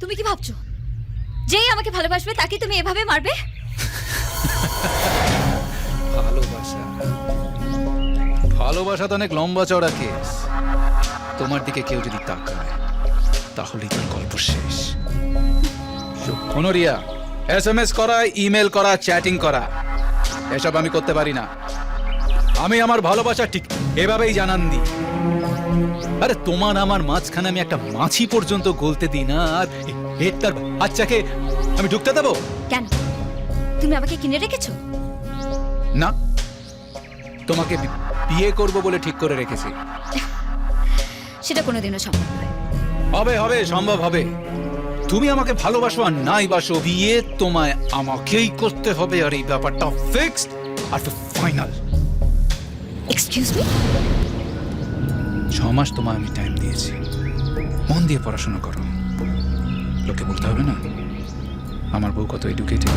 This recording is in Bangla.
তুমি কি ভাবছ? যেই আমাকে ভালোবাসবে তাকে তুমি এভাবে মারবে? ভালোবাসা। ভালোবাসা তো অনেক লম্বা চড়া কেস। তোমার দিকে কেউ যদি তাকায়, তাহলেই তোর গল্প শেষ। রিয়া, এস এম এস করা, ইমেল করা, চ্যাটিং করা, এসব আমি করতে পারি না। আমি আমার ভালোবাসা ঠিক এভাবেই জানান দিই আরে তোমার আমার মাঝখানে আমি একটা মাছি পর্যন্ত গলতে দিই না আর হেডটার বাচ্চাকে আমি ঢুকতে দেবো? কেন? তুমি আমাকে কিনে রেখেছো? না তোমাকে বিয়ে করব বলে ঠিক করে রেখেছি। সেটা কোনোদিনও সম্ভব নয়। হবে হবে সম্ভব হবে। তুমি আমাকে ভালোবাসো আর নাই বাসো বিয়ে তোমায় আমাকেই করতে হবে আর এই ব্যাপারটা ফিক্সড আর ফাইনাল এক্সকিউজ মি ছ মাস তোমায় আমি টাইম দিয়েছি। মন দিয়ে পড়াশোনা করো। লোকে বলতে হবে না, আমার বউ কত এডুকেটেড